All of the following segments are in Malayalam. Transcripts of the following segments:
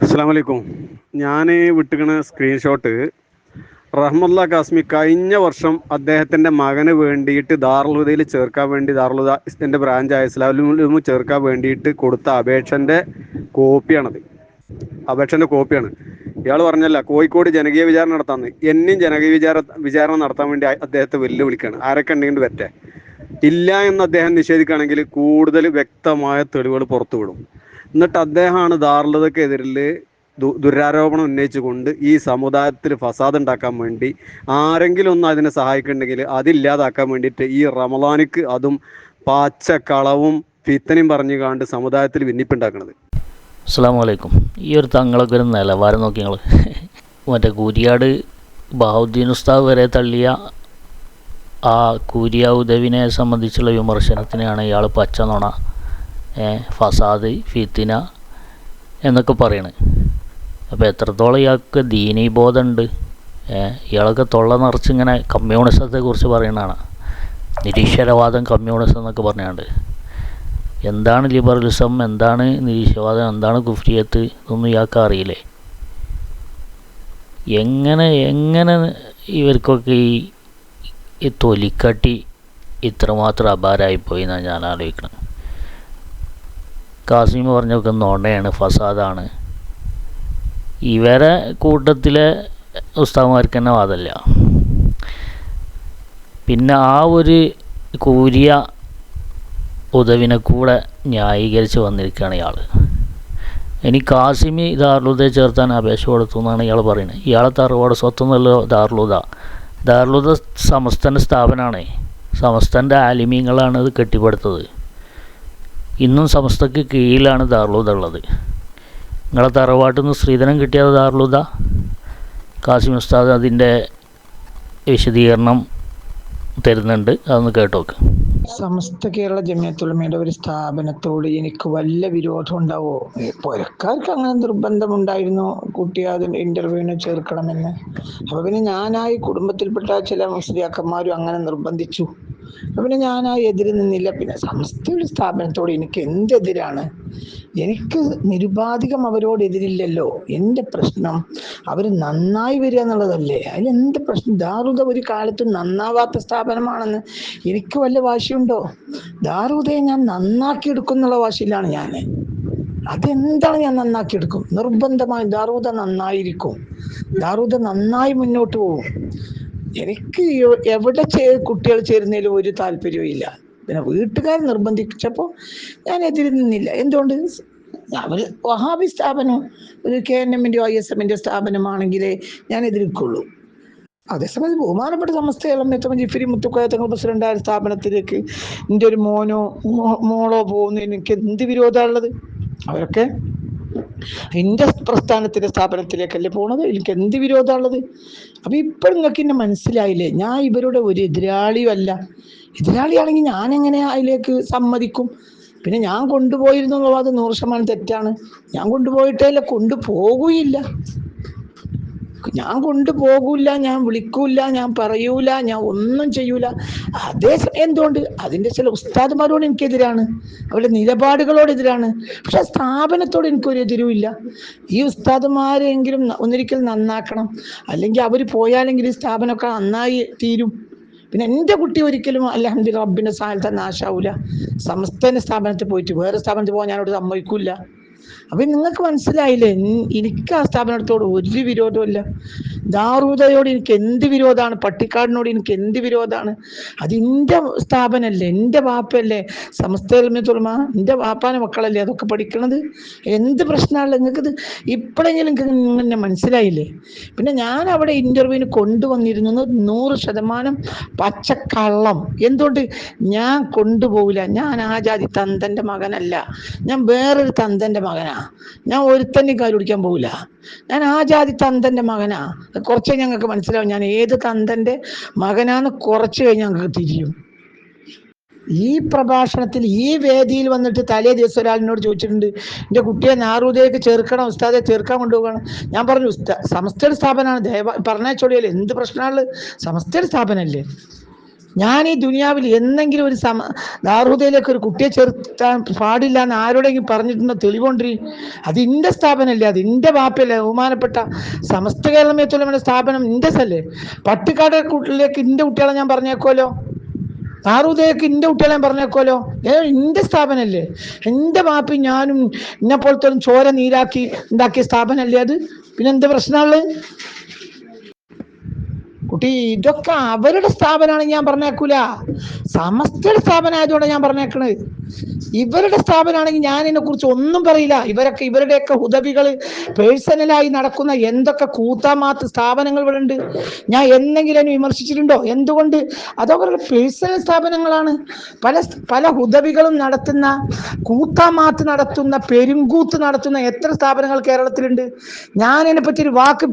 അസ്സാം വലൈക്കും ഞാൻ വിട്ടുകണ സ്ക്രീൻഷോട്ട് റഹ്മുല്ല കാസ്മി കഴിഞ്ഞ വർഷം അദ്ദേഹത്തിന്റെ മകന് വേണ്ടിയിട്ട് ദാറുൽഹുദയിൽ ചേർക്കാൻ വേണ്ടി ദാറുൽഹുദ എന്റെ ബ്രാഞ്ചായ ഇസ്ലാമിലും ചേർക്കാൻ വേണ്ടിയിട്ട് കൊടുത്ത അപേക്ഷന്റെ കോപ്പിയാണത്. അപേക്ഷന്റെ കോപ്പിയാണ്. ഇയാൾ പറഞ്ഞല്ല കോഴിക്കോട് ജനകീയ വിചാരണ നടത്താമെന്ന് എന്നെയും ജനകീയ വിചാര വിചാരണ നടത്താൻ വേണ്ടി അദ്ദേഹത്തെ വെല്ലുവിളിക്കുകയാണ് ആരൊക്കെ ഉണ്ടെങ്കിൽ പറ്റേ ഇല്ല എന്ന് അദ്ദേഹം നിഷേധിക്കുകയാണെങ്കിൽ കൂടുതൽ വ്യക്തമായ തെളിവുകൾ പുറത്തു വിടും എന്നിട്ട് അദ്ദേഹമാണ് ദാറുലതക്കെതിരിൽ ദുരാരോപണം ഉന്നയിച്ചുകൊണ്ട് ഈ സമുദായത്തിൽ ഫസാദ് ഉണ്ടാക്കാൻ വേണ്ടി ആരെങ്കിലും ഒന്ന് അതിനെ സഹായിക്കുന്നുണ്ടെങ്കിൽ അതില്ലാതാക്കാൻ വേണ്ടിയിട്ട് ഈ റമലാനിക്ക് അതും പാച്ചക്കളവും ഫിത്തനും പറഞ്ഞു കാണ്ട് സമുദായത്തിൽ ഭിന്നിപ്പുണ്ടാക്കുന്നത് അസ്സാം വലൈക്കും ഈ ഒരു തങ്ങളൊക്കെ ഒരു നിലവാരം നോക്കി ഞങ്ങൾ മറ്റേ കൂരിയാട് ബഹുദ്ദീൻ ഉസ്താവ് വരെ തള്ളിയ ആ കൂരിയ ഉദവിനെ സംബന്ധിച്ചുള്ള വിമർശനത്തിനെയാണ് ഇയാൾ പച്ച നുണ ഫസാദ് ഫിത്തിന എന്നൊക്കെ പറയണത് അപ്പോൾ എത്രത്തോളം ഇയാൾക്ക് ദീനീ ബോധമുണ്ട് ഏ, ഇയാളൊക്കെ തൊള്ള നിറച്ച് ഇങ്ങനെ കമ്മ്യൂണിസത്തെക്കുറിച്ച് പറയണതാണ് നിരീശ്വരവാദം കമ്മ്യൂണിസം എന്നൊക്കെ പറഞ്ഞാണ്ട്. എന്താണ് ലിബറലിസം? എന്താണ് നിരീശ്വരവാദം? എന്താണ് കുഫ്രിയത്ത്? ഇതൊന്നും ഇയാൾക്ക് അറിയില്ലേ? എങ്ങനെ എങ്ങനെ ഇവർക്കൊക്കെ ഈ ഈ തൊലിക്കട്ടി ഇത്രമാത്രം അപാരമായിപ്പോയി എന്നാണ് ഞാൻ ആലോചിക്കുന്നത് കാസിം പറഞ്ഞൊക്കെ നോണ്ടയാണ് ഫസാദാണ്. ഇവരെ കൂട്ടത്തിലെ ഉസ്താവന്മാർക്ക് തന്നെ വാദമില്ല പിന്നെ ആ ഒരു കൂരിയ ഉദവിനെ കൂടെ ന്യായീകരിച്ച് വന്നിരിക്കുകയാണ് ഇയാൾ ഇനി കാസിമി ദാർലുദ ചേർത്താൻ അപേക്ഷ കൊടുത്തു എന്നാണ് ഇയാൾ പറയുന്നത്. ഇയാളെ തറവാട് സ്വത്തൊന്നുമല്ലോ ദാർലുദ ദാർലുദ സമസ്തന്റെ സ്ഥാപനമാണ് സമസ്തന്റെ ആലിമീങ്ങളാണ് ഇത് കെട്ടിപ്പടുത്തത്. ഇന്നും സമസ്തക്ക് കീഴിലാണ് ദാർലൂദ ഉള്ളത്. നിങ്ങളെ തറവാട്ടിൽ നിന്ന് സ്ത്രീധനം കിട്ടിയത് ദാർലൂദ? കാസിം ഉസ്താദ് അതിന്റെ വിശദീകരണം തരുന്നുണ്ട്. അതൊന്ന് കേട്ടോക്ക്. സമസ്ത കേരള ജമിയത്തുലമയുടെ ഒരു സ്ഥാപനത്തോട് എനിക്ക് വല്ല വിരോധം ഉണ്ടാവോ? പുരക്കാർക്ക് അങ്ങനെ നിർബന്ധമുണ്ടായിരുന്നു കുട്ടിയെ അതിൽ ഇന്റർവ്യൂവിന് ചേർക്കണമെന്ന്. അപ്പൊ പിന്നെ ഞാനായി കുടുംബത്തിൽപ്പെട്ട ചില മുസ്ലിയാക്കന്മാരും അങ്ങനെ നിർബന്ധിച്ചു. അപ്പൊ ഞാൻ ആ എതിര് നിന്നില്ല. പിന്നെ സംസ്ഥ സ്ഥാപനത്തോട് എനിക്ക് എന്തെതിരാണ് എനിക്ക് നിരുപാധികം അവരോട് എതിരില്ലല്ലോ. എന്റെ പ്രശ്നം അവർ നന്നായി വരിക എന്നുള്ളതല്ലേ? അതിലെന്ത് പ്രശ്നം? ദാറുത ഒരു കാലത്തും നന്നാവാത്ത സ്ഥാപനമാണെന്ന് എനിക്ക് വല്ല വാശിയുണ്ടോ? ദാറുതയെ ഞാൻ നന്നാക്കി എടുക്കുന്നുള്ള വാശിയിലാണ് ഞാൻ. അതെന്താണ് ഞാൻ നന്നാക്കി എടുക്കും നിർബന്ധമായും ദാറുത നന്നായിരിക്കും. ദാറുത നന്നായി മുന്നോട്ട് പോകും. എനിക്ക് എവിടെ കുട്ടികൾ ചേരുന്നതിലും ഒരു താല്പര്യവും ഇല്ല. പിന്നെ വീട്ടുകാർ നിർബന്ധിച്ചപ്പോൾ ഞാൻ എതിരി നിന്നില്ല. എന്തുകൊണ്ട്? അവർ വഹാബി സ്ഥാപനം ഒരു കെ എൻ എമ്മിന്റെയോ ഐ എസ് എമ്മിന്റെ സ്ഥാപനമാണെങ്കിലേ ഞാൻ എതിർക്കുള്ളൂ അതേസമയം ബഹുമാനപ്പെട്ട സമസ്തകളും ഏറ്റവും ജിഫിരി മുത്തുക്കോയ തങ്ങൾ പ്രസിഡന്റായ സ്ഥാപനത്തിലേക്ക് എന്റെ ഒരു മോനോ മോളോ പോകുന്നതിന് എനിക്ക് എന്ത് വിരോധമുള്ളത് അവരൊക്കെ എന്റെ പ്രസ്ഥാനത്തിന്റെ സ്ഥാപനത്തിലേക്കല്ലേ പോണത്? എനിക്ക് എന്ത് വിരോധമുള്ളത് അപ്പൊ ഇപ്പൊ നിങ്ങൾക്ക് എന്നെ മനസ്സിലായില്ലേ? ഞാൻ ഇവരുടെ ഒരു എതിരാളിയല്ല എതിരാളിയാണെങ്കിൽ ഞാൻ എങ്ങനെ അതിലേക്ക് സമ്മതിക്കും? പിന്നെ ഞാൻ കൊണ്ടുപോയിരുന്നു എന്നുള്ളത് നൂറ് ശതമാനം തെറ്റാണ്. ഞാൻ കൊണ്ടുപോയിട്ടേ അല്ല കൊണ്ടുപോകുകയില്ല ഞാൻ കൊണ്ടുപോകൂല ഞാൻ വിളിക്കൂല ഞാൻ പറയൂല ഞാൻ ഒന്നും ചെയ്യൂല. അതേ എന്തുകൊണ്ട്? അതിന്റെ ചില ഉസ്താദുമാരോട് എനിക്കെതിരാണ്. അവരുടെ നിലപാടുകളോട് എതിരാണ്. പക്ഷെ സ്ഥാപനത്തോട് എനിക്കൊരു എതിരും ഇല്ല. ഈ ഉസ്താദുമാരെങ്കിലും ഒന്നിരിക്കൽ നന്നാക്കണം. അല്ലെങ്കിൽ അവർ പോയാലെങ്കിൽ ഈ സ്ഥാപനമൊക്കെ നന്നായി തീരും. പിന്നെ എന്റെ കുട്ടി ഒരിക്കലും അലഹമ്മദ് റബ്ബിന്റെ സ്ഥാനത്ത് നാശാവൂല. സമസ്തന്റെ സ്ഥാപനത്തിൽ പോയിട്ട് വേറെ സ്ഥാപനത്തിൽ പോകാൻ ഞാനോട് സമ്മതിക്കൂല. അപ്പൊ നിങ്ങൾക്ക് മനസ്സിലായില്ലേ? എനിക്ക് ആ സ്ഥാപനത്തോട് ഒരു വിരോധമില്ല ദാറൂദയോട് എനിക്ക് എന്ത് വിരോധമാണ്? പട്ടിക്കാടിനോട് എനിക്ക് എന്ത് വിരോധമാണ്? അത് എന്റെ സ്ഥാപനമല്ലേ എന്റെ വാപ്പയല്ലേ സമസ്തൽമ എന്റെ വാപ്പാന്റെ മക്കളല്ലേ അതൊക്കെ പഠിക്കണത്? എന്ത് പ്രശ്നമാണല്ലോ നിങ്ങൾക്കിത് ഇപ്പോഴെങ്കിലും നിങ്ങൾക്ക് എന്നെ മനസ്സിലായില്ലേ? പിന്നെ ഞാൻ അവിടെ ഇന്റർവ്യൂവിന് കൊണ്ടുവന്നിരുന്നത് നൂറ് ശതമാനം പച്ചക്കള്ളം. എന്തുകൊണ്ട്? ഞാൻ കൊണ്ടുപോകില്ല ഞാൻ ആ ജാതി തന്തന്റെ മകനല്ല. ഞാൻ വേറൊരു തന്തന്റെ മകനാ. ഞാൻ ഒരുത്തന്നെ കാൽ പോകില്ല ഞാൻ ആ ജാതി തന്തന്റെ മകനാ. കുറച്ച് ഞങ്ങൾക്ക് മനസ്സിലാവും. ഞാൻ ഏത് തന്തന്റെ മകനാന്ന് കുറച്ച് കഴിഞ്ഞ് ഞങ്ങൾക്ക് തിരിയും. ഈ പ്രഭാഷണത്തിൽ ഈ വേദിയിൽ വന്നിട്ട് തലേ ദിവസം ഒരാളിനോട് ചോദിച്ചിട്ടുണ്ട് എന്റെ കുട്ടിയെ നാറൂദയൊക്കെ ചേർക്കണം ഉസ്താദെ ചേർക്കാൻ കൊണ്ടുപോകണം. ഞാൻ പറഞ്ഞു ഉസ്താ സമസ്തയുടെ സ്ഥാപനമാണ്. ദയവാ പറഞ്ഞാൽ എന്ത് പ്രശ്നമാണ് സമസ്ത സ്ഥാപനമല്ലേ? ഞാൻ ഈ ദുനിയാവിൽ എന്തെങ്കിലും ഒരു സമ ദാർഹുദയിലേക്ക് ഒരു കുട്ടിയെ ചേർത്താൻ പാടില്ല എന്ന് ആരോടെങ്കിലും പറഞ്ഞിട്ടുണ്ടോ? തെളിവുണ്ടി? അത് ഇന്റെ സ്ഥാപനമല്ലേ? അത് ഇന്റെ വാപ്പയല്ലേ? ബഹുമാനപ്പെട്ട സമസ്ത കേരളമേത്തുള്ള സ്ഥാപനം ഇന്റെ സല്ലേ? പട്ടിക്കാട് കുട്ടിലേക്ക് ഇന്റെ കുട്ടികളെ ഞാൻ പറഞ്ഞേക്കോലോ ദാറുദയൊക്കെ ഇന്റെ കുട്ടികളെ പറഞ്ഞേക്കോലോ ഏ ഇന്റെ സ്ഥാപനമല്ലേ? എന്റെ വാപ്പി ഞാനും എന്നെ പോലത്തെ ചോര നീരാക്കി ഉണ്ടാക്കിയ സ്ഥാപനമല്ലേ അത്? പിന്നെ എന്താ പ്രശ്നമുള്ളത്? കുട്ടി ഇതൊക്കെ അവരുടെ സ്ഥാപനമാണ് ഞാൻ പറഞ്ഞേക്കൂല. സമസ്തയുടെ സ്ഥാപനം ഞാൻ പറഞ്ഞേക്കണത്. ഇവരുടെ സ്ഥാപനമാണെങ്കിൽ ഞാൻ ഇതിനെ കുറിച്ച് ഒന്നും പറയില്ല. ഇവരൊക്കെ ഇവരുടെയൊക്കെ ഹുദവികൾ പേഴ്സണലായി നടക്കുന്ന എന്തൊക്കെ കൂത്താമാത്ത് സ്ഥാപനങ്ങൾ ഇവിടെ ഉണ്ട് ഞാൻ എന്തെങ്കിലും വിമർശിച്ചിട്ടുണ്ടോ? എന്തുകൊണ്ട്? അതവരുടെ പേഴ്സണൽ സ്ഥാപനങ്ങളാണ്. പല പല ഉദവികളും നടത്തുന്ന കൂത്താമാത്ത് നടത്തുന്ന പെരുങ്കൂത്ത് നടത്തുന്ന എത്ര സ്ഥാപനങ്ങൾ കേരളത്തിലുണ്ട്. ഞാൻ അതിനെപ്പറ്റി ഒരു വാക്ക്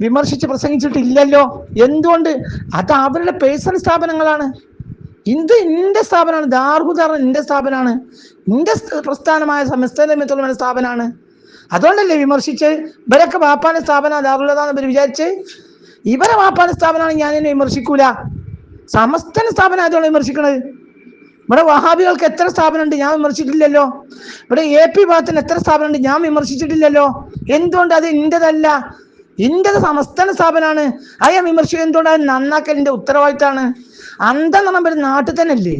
വിമർശിച്ച് പ്രസംഗിച്ചിട്ടില്ലല്ലോ. എന്തുകൊണ്ട്? അത് അവരുടെ പേഴ്സണൽ സ്ഥാപനങ്ങളാണ്. ഇത് ഇന്റെ സ്ഥാപനമാണ് ദാർഹുദാർ ഇന്റെ സ്ഥാപനമാണ് ഇന്റെ സ് പ്രസ്ഥാനമായ സമസ്തമിത്തുള്ള സ്ഥാപനമാണ് അതുകൊണ്ടല്ലേ വിമർശിച്ച് ഇവരൊക്കെ വാപ്പാന്റെ സ്ഥാപനം ദാറുള്ളതാന്ന് ഇവർ വിചാരിച്ച് ഇവരെ വാപ്പാന്റെ സ്ഥാപനമാണ് ഞാൻ എന്നെ വിമർശിക്കൂല. സമസ്തന സ്ഥാപനം ആയതുകൊണ്ട് വിമർശിക്കണത്. ഇവിടെ വഹാബികൾക്ക് എത്ര സ്ഥാപനമുണ്ട് ഞാൻ വിമർശിച്ചിട്ടില്ലല്ലോ. ഇവിടെ എ പി ഭാഗത്തിന് എത്ര സ്ഥാപനമുണ്ട് ഞാൻ വിമർശിച്ചിട്ടില്ലല്ലോ. എന്തുകൊണ്ട് അത് ഇന്റേതല്ല? എന്റെത് സമസ്തന സ്ഥാപനമാണ് അത് വിമർശിക്കുക എന്തുകൊണ്ട് അത് നന്നാക്കലിന്റെ ഉത്തരവാദിത്തമാണ് അന്തം നമ്മൾ നാട്ടിൽ തന്നെ അല്ലേ?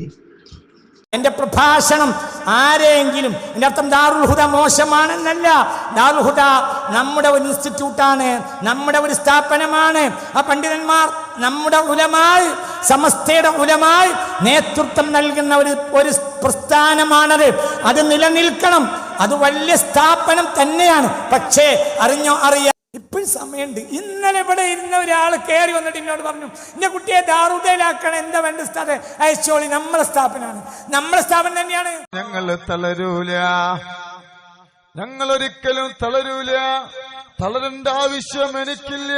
എന്റെ പ്രഭാഷണം ആരെങ്കിലും എന്റെ അർത്ഥം ദാറുൽ ഹുദ മോശമാണെന്നല്ല. ദാറുൽ ഹുദ നമ്മുടെ ഒരു ഇൻസ്റ്റിറ്റ്യൂട്ടാണ് നമ്മുടെ ഒരു സ്ഥാപനമാണ്. ആ പണ്ഡിതന്മാർ നമ്മുടെ ഉലമായി സമസ്തയുടെ ഉലമായി നേതൃത്വം നൽകുന്ന ഒരു ഒരു പ്രസ്ഥാനമാണത്. അത് നിലനിൽക്കണം. അത് വലിയ സ്ഥാപനം തന്നെയാണ്. പക്ഷേ അറിഞ്ഞോ അറിയാം ഇപ്പോഴും സമയമുണ്ട്. ഇന്നലെ ഇവിടെ ഇരുന്ന ഒരാൾ കയറി വന്നിട്ട് എന്നോട് പറഞ്ഞു എന്റെ കുട്ടിയെ ദാറുദയിലാക്കണം എന്താ വേണ്ട സ്ഥലം അയച്ചോളി നമ്മളെ സ്ഥാപനമാണ്. നമ്മളെ സ്ഥാപനം തന്നെയാണ്. ഞങ്ങൾ തളരൂല. ഞങ്ങൾ ഒരിക്കലും തളരൂല. തളരേണ്ട ആവശ്യം എനിക്കില്ല.